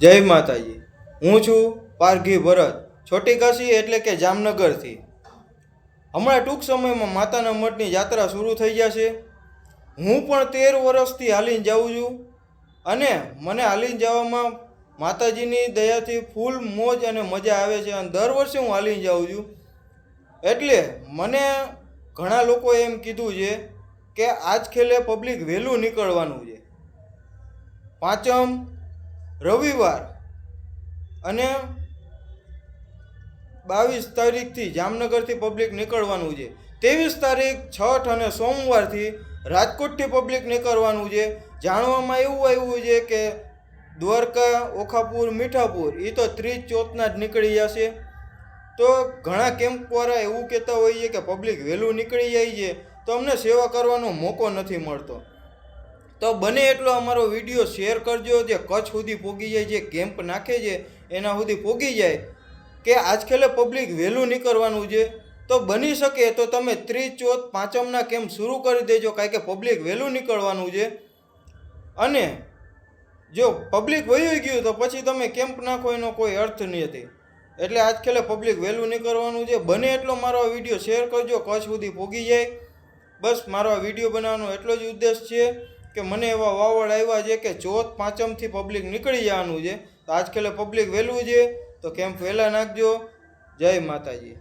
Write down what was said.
જય માતાજી. હું છું પારઘી ભરત, છોટી કાશી એટલે કે જામનગરથી. હમણાં ટૂંક સમયમાં માતાના મઠની યાત્રા શરૂ થઈ જશે. હું પણ તેર વર્ષથી હાલીને જાઉં છું અને મને હાલીને જવામાં માતાજીની દયાથી ફૂલ મોજ અને મજા આવે છે અને દર વર્ષે હું હાલીને જાઉં છું. એટલે મને ઘણા લોકોએ એમ કીધું છે કે આજ ખેલે પબ્લિક વહેલું નીકળવાનું છે. પાંચમ રવિવાર અને બાવીસ તારીખથી જામનગરથી પબ્લિક નીકળવાનું છે. ત્રેવીસ તારીખ, છઠ અને સોમવારથી રાજકોટથી પબ્લિક નીકળવાનું છે. જાણવામાં એવું આવ્યું છે કે દ્વારકા, ઓખાપુર, મીઠાપુર એ તો ત્રીસ ચોથના જ નીકળી જશે. તો ઘણા કેમ્પવાળા એવું કહેતા હોઈએ કે પબ્લિક વહેલું નીકળી જાય છે. તો અમને સેવા કરવાનો મોકો નથી મળતો. તો બને એટલો અમારો વીડિયો શેર કરજો જે કચ્છ સુધી પોગી જાય, જે કેમ્પ નાખે છે, એના સુધી પોગી જાય, કે આજકાલે પબ્લિક વહેલું નીકળવાનું છે, તો બની શકે તો તમે ત્રીસ ચોથ પાંચમના કેમ્પ શરૂ કરી દેજો, કારણ કે પબ્લિક વહેલું નીકળવાનું છે. અને જો પબ્લિક વહી ગયું તો પછી તમે કેમ્પ નાખો, એનો કોઈ અર્થ નહીં હતી. એટલે આજકાલે પબ્લિક વહેલું નીકળવાનું છે. બને એટલો મારો વીડિયો શેર કરજો, કચ્છ સુધી પોગી જાય. બસ મારો વીડિયો બનાવવાનો એટલો જ ઉદ્દેશ છે. કે મને એવા વાવડ આવ્યા છે કે ચોથ પાંચમથી પબ્લિક નીકળી જવાનું છે, તો આજકાલે પબ્લિક વહેલું છે, તો કેમ્પ વહેલા નાખજો. જય માતાજી.